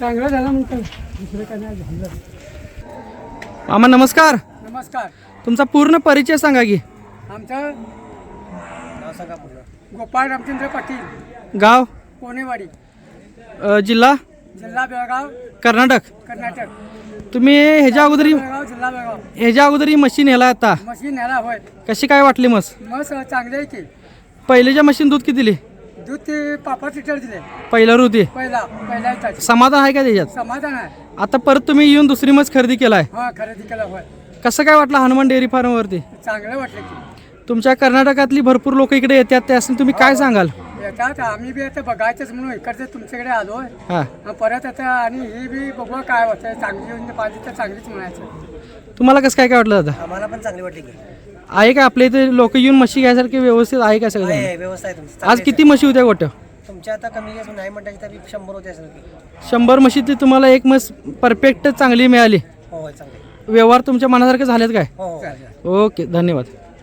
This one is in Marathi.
चांगलं झालं म्हणतो दुसरं काय नाही झालं. मामा नमस्कार. नमस्कार. तुमचा पूर्ण परिचय सांगा की. आमचं गोपाळ रामचंद्र पाटील. गाव? कोणेवाडी अ, जिल्हा? जिल्हा बेळगाव. कर्नाटक. कर्नाटक. तुम्ही ह्याच्या अगोदर बेळगाव जिल्हा बेळगाव. ह्याच्या अगोदर ही मशीन ह्याला आता? मशीन ह्याला होय. कशी काय वाटली मस? मस्त चांगले आहे की. पहिलेच्या मशीन दूध किती दिली दूध ते पापा लिटर दिले. पहिल्यावर होती पहिला येतात. समाधान आहे का त्याच्यात? समाधान आहे. आता परत तुम्ही येऊन दुसरी मस खरेदी केलाय. हा खरेदी केलं होय. कसं काय वाटलं हनुमान डेअरी फार्मवरती? चांगलं वाटलं की. तुमच्या कर्नाटकातली भरपूर लोक इकडे येतात त्यासाठी तुम्ही काय सांगाल? येतात. आम्ही बी आता बघायचंच म्हणून इकडचं तुमच्याकडे आलो हां. परत आता आणि ही बी बघू काय होतं चांगली येऊन पाहिजे तर चांगलीच म्हणायचं. तुम्हाला कसं काय काय वाटलं दादा? आम्हाला पण चांगली वाटली की. आहे का आपल्या इथे लोक येऊन म्हशी घ्यायसारखे व्यवस्थित आहे का सगळं? आहे व्यवस्था आहे तुमची. आज किती म्हशी होत्या गोट्या? तुमच्या आता कमी जास्त नाही म्हणता तरी शंभर होते असेल की शंभर म्हशीतली तुम्हाला एक म्हस परफेक्ट चांगली मिळाली. हो होय चांगली. व्यवहार तुमच्या मनासारखे झालेत काय? हो हो. ओके धन्यवाद.